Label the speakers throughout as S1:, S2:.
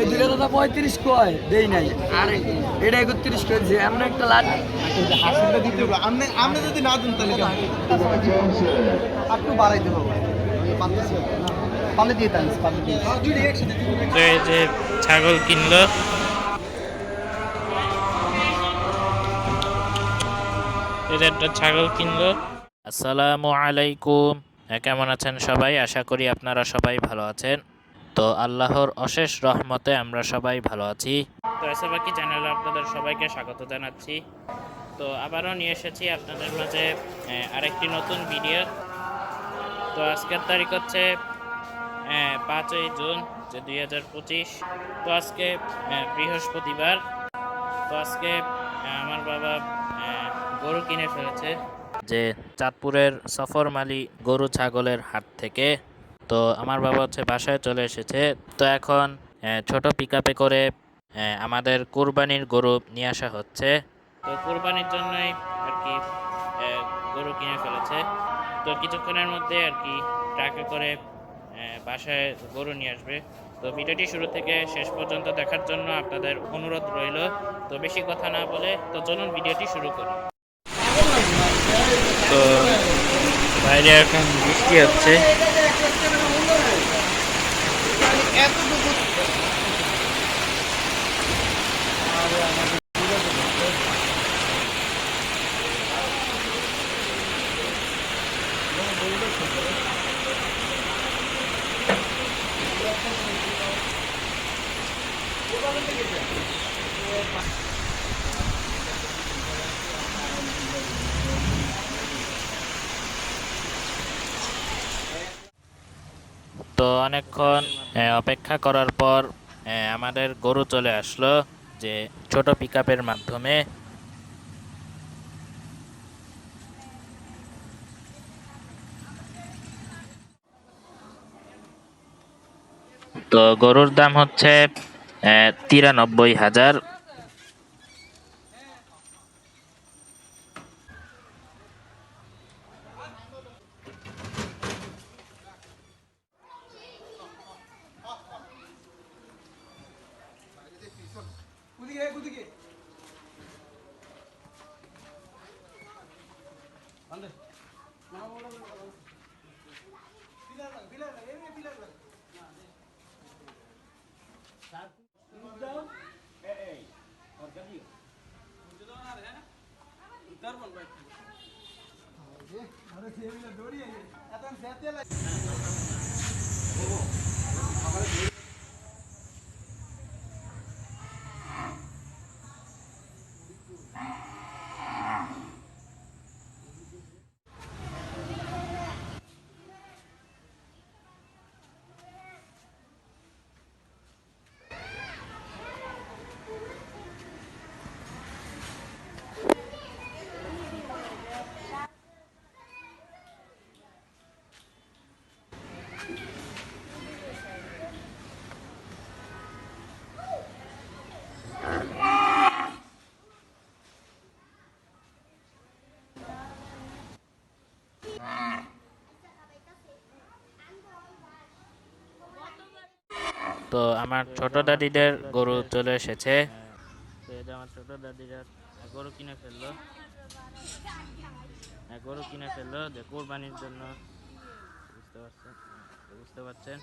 S1: এই দুটো দাদা পঁয়ত্রিশ কয়? দেই নাই। আরে। এটা একত্রিশ কয় এমন একটা লাট।
S2: আপনি আপনি যদি না দেন তাহলে একটু বাড়াইতে হবে পালে দিয়ে দেন
S3: তো এই যে ছাগল কিনলো। এই যে একটা ছাগল কিনলো। আসসালামু আলাইকুম। হ্যাঁ, কেমন আছেন সবাই? আশা করি আপনারা সবাই ভালো আছেন। তো আল্লাহর অশেষ রহমতে আমরা সবাই ভালো আছি। তো এসবাকি চ্যানেলে আপনাদের সবাইকে স্বাগত জানাচ্ছি। তো আবারও নিয়ে এসেছি আপনাদের মাঝে আরেকটি নতুন ভিডিও তো আজকের তারিখ হচ্ছে পাঁচই জুন যে দুই হাজার পঁচিশ। তো আজকে বৃহস্পতিবার। তো আজকে আমার বাবা গরু কিনে ফেলেছে। যে চাঁদপুরের সফর মালি গরু ছাগলের হাট থেকে। তো আমার বাবা হচ্ছে বাসায় চলে এসেছে। তো এখন ছোট পিক করে আমাদের কোরবানির গরু নিয়ে আসা হচ্ছে। তো কোরবানির জন্যই আর কি গরু কিনে ফেলেছে। তো কিছুক্ষণের মধ্যে আর কি, ট্রাকে করে বাসায় গরু নিয়ে আসবে। তো ভিডিওটি শুরু থেকে শেষ পর্যন্ত দেখার জন্য আপনাদের অনুরোধ রইল। তো বেশি কথা না বলে, তো চলুন ভিডিওটি শুরু করি। তো বাইরে এখন বৃষ্টি হচ্ছে। তো অনেকক্ষণ অপেক্ষা করার পর আমাদের গরু চলে আসলো যে ছোট পিকআপের মাধ্যমে। তো গরুর দাম হচ্ছে তিরানব্বই হাজার।
S2: और जल्दी उधर बन बैठे अरे सेव ले दौड़िए अतन सेते लग
S3: তো আমার ছোট দাদিদের গরু চলে এসেছে। এই আমার ছোট দাদিরা গরু কিনে ফেলল। হ্যাঁ, গরু কিনে ফেলল যে কোরবানির জন্য। বুঝতে পারছেন? বুঝতে পারছেন?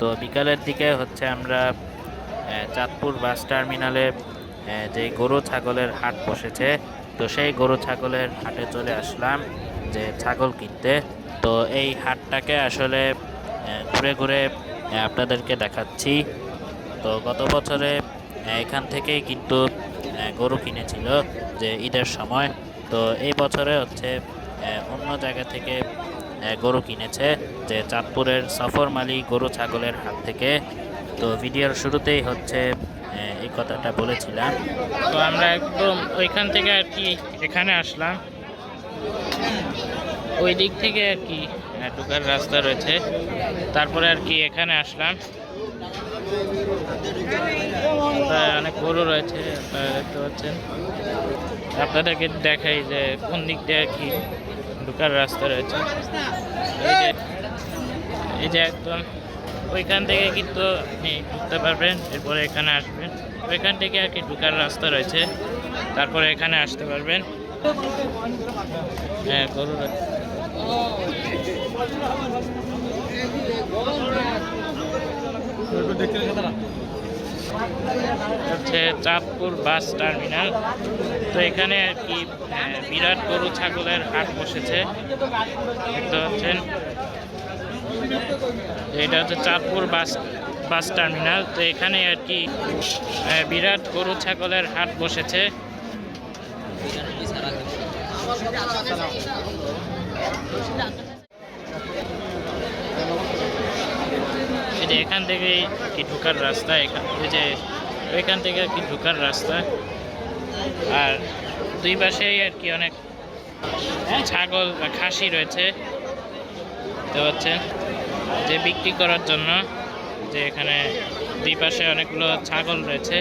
S3: তো বিকালের দিকে হচ্ছে আমরা চাঁদপুর বাস টার্মিনালে যে গরু ছাগলের হাট বসেছে, তো সেই গরু ছাগলের হাটে চলে আসলাম যে ছাগল কিনতে। তো এই হাটটাকে আসলে ঘুরে ঘুরে আপনাদেরকে দেখাচ্ছি। তো গত বছরে এখান থেকেই কিন্তু গরু কিনেছিল যে ঈদের সময়। তো এই বছরে হচ্ছে অন্য জায়গা থেকে গরু কিনেছে যে চাঁদপুরের সফর মালি গরু ছাগলের হাত থেকে। তো ভিডিওর শুরুতেই হচ্ছে এই কথাটা বলেছিলাম। তো আমরা একদম ওইখান থেকে আর কি এখানে আসলাম। ওই দিক থেকে আর কি ঢোকার রাস্তা রয়েছে। তারপরে আর কি এখানে আসলাম। অনেক গরু রয়েছে, আপনারা দেখতে পাচ্ছেন। আপনাদেরকে দেখাই যে কোন দিক দিয়ে আর কি ঢোকার রাস্তা রয়েছে। এই যে একদম ওইখান থেকে কিন্তু আপনি ঢুকতে পারবেন, এরপরে এখানে আসবেন। ওইখান থেকে আর কি ঢুকার রাস্তা রয়েছে, তারপরে এখানে আসতে পারবেন। হ্যাঁ গরু রয়েছে। হচ্ছে চাঁদপুর বাস টার্মিনাল। তো এখানে আর কি বিরাট গরু ছাগলের হাট বসেছে। দেখতে পাচ্ছেন। এটা হচ্ছে চাঁদপুর বাস বাস টার্মিনাল। তো এখানে আর কি বিরাট গরু ছাগলের হাট বসেছে। এই যে এখান থেকে কি ঢোকার রাস্তা, এখান যে ওইখান থেকে কি ঢোকার রাস্তা। আর দুই পাশেই আর কি অনেক ছাগল বা খাসি রয়েছে, দেখতে পাচ্ছেন। যে বিক্রি করার জন্য যে এখানে দুই পাশে অনেকগুলো ছাগল রয়েছে।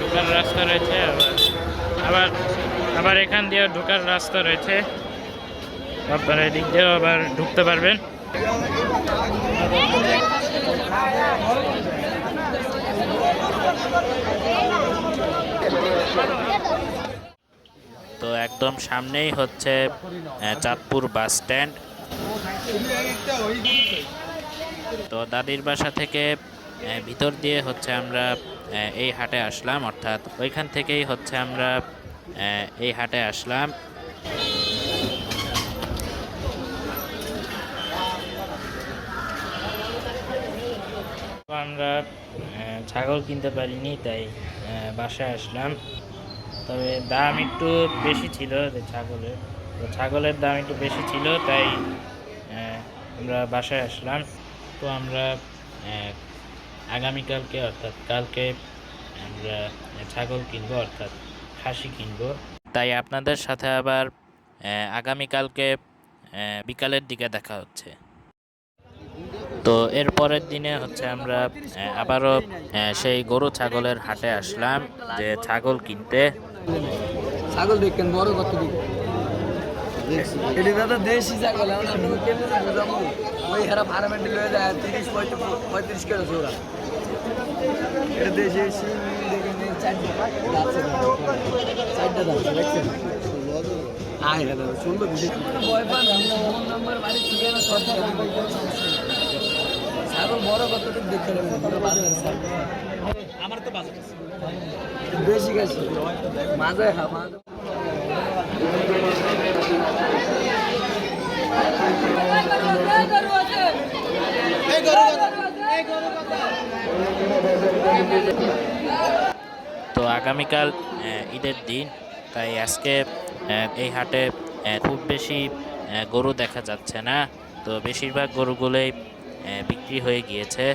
S3: ঢোকার রাস্তা রয়েছে, আবার আবার আবার এখান দিয়ে ঢোকার রাস্তা রয়েছে। আপনারা এদিক দিয়েও আবার ঢুকতে পারবেন। তো একদম সামনেই হচ্ছে চাঁদপুর বাস স্ট্যান্ড। তো দাদির বাসা থেকে ভিতর দিয়ে হচ্ছে আমরা এই হাটে আসলাম, অর্থাৎ ওইখান থেকেই হচ্ছে আমরা এই হাটে আসলাম। আমরা ছাগল কিনতে পারিনি, তাই বাসায় আসলাম। তবে দাম একটু বেশি ছিল ছাগলের। তো ছাগলের দাম একটু বেশি ছিল, তাই আমরা বাসায় আসলাম। তো আমরা আগামীকালকে অর্থাৎ কালকে আমরা ছাগল কিনবো, অর্থাৎ খাসি কিনবো। তাই আপনাদের সাথে আবার আগামীকালকে বিকালের দিকে দেখা হচ্ছে। তো এর পরের দিনে হচ্ছে আমরা আবারও সেই গরু ছাগলের হাটে আসলাম যে ছাগল কিনতে।
S1: ছাগল দেখেন বড় কত দিক এটা দাদা দেশি ছাগল আমরা তুমি বুঝাবো? ওই হেরা ফার্মেন্টে লয়ে যায় তিরিশ পঁয়ত্রিশ পঁয়ত্রিশ করে জোড়া এটা দেশি। বাড়ি কতটুকু দেখতে পাবেন পুরো বাজার ছাগল। বেশি গেছে মাঝে হা
S3: তো আগামীকাল ঈদের দিন। তাই আজকে এই হাটে খুব বেশি গরু দেখা যাচ্ছে না। তো বেশিরভাগ গরুগুলোই বিক্রি হয়ে গিয়েছে।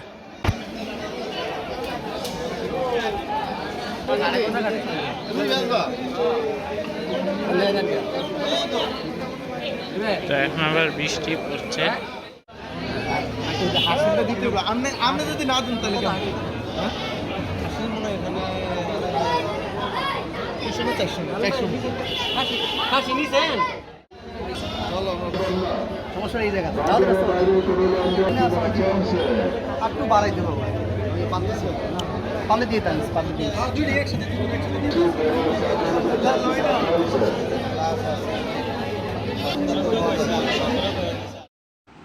S3: তো এখন আবার বৃষ্টি পড়ছে।
S2: আপনি যদি না দেন তাহলে কেমন হ্যাঁ? হাসির মনে হয় এখানে তিনশো না চারশো চারশো সমস্যা এই জায়গাতে। একটু বাড়াই দেবো পালে দিয়ে তাই পালে দিয়ে।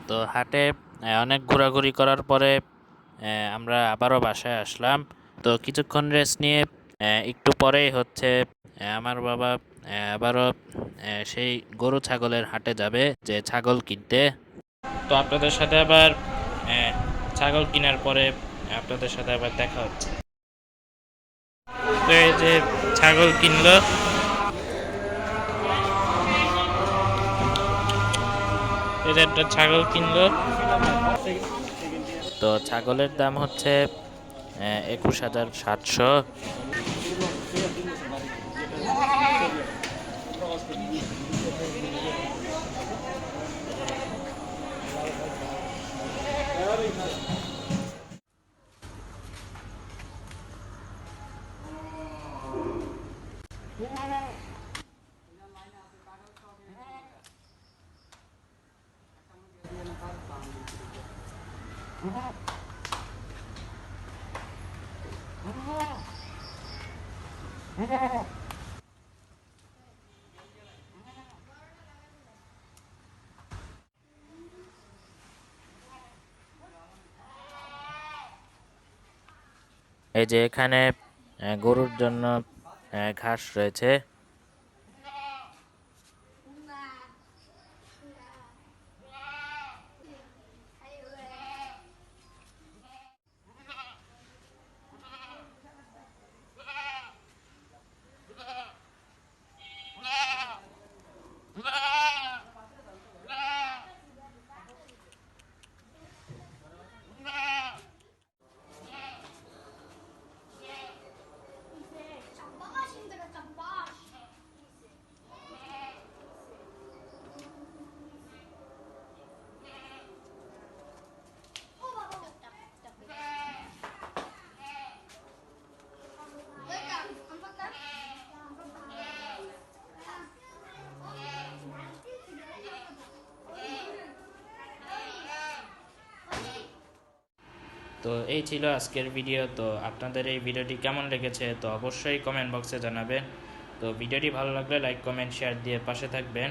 S3: তো হাটে অনেক ঘোরাঘুরি করার পরে আমরা আবারও বাসায় আসলাম। তো কিছুক্ষণ রেস্ট নিয়ে একটু পরেই হচ্ছে আমার বাবা আবারও সেই গরু ছাগলের হাটে যাবে যে ছাগল কিনতে। তো আপনাদের সাথে আবার ছাগল কেনার পরে আপনাদের সাথে আবার দেখা হচ্ছে। তো এই যে ছাগল কিনলো। একটা ছাগল কিনলো। তো ছাগলের দাম হচ্ছে একুশ হাজার সাতশো। এই যে এখানে গরুর জন্য ঘাস রয়েছে। তো এই ছিল আজকের ভিডিও তো আপনাদের এই ভিডিওটি কেমন লেগেছে, তো অবশ্যই কমেন্ট বক্সে জানাবেন। তো ভিডিওটি ভালো লাগলে লাইক কমেন্ট শেয়ার দিয়ে পাশে থাকবেন।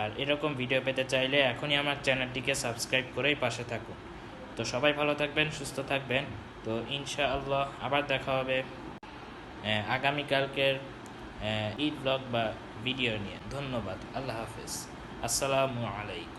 S3: আর এরকম ভিডিও পেতে চাইলে এখনই আমার চ্যানেলটিকে সাবস্ক্রাইব করেই পাশে থাকুন। তো সবাই ভালো থাকবেন, সুস্থ থাকবেন। তো ইনশাআল্লাহ আবার দেখা হবে আগামীকালকের ঈদ ব্লগ বা ভিডিও নিয়ে। ধন্যবাদ, আল্লাহ হাফেজ। আসসালামু আলাইকুম।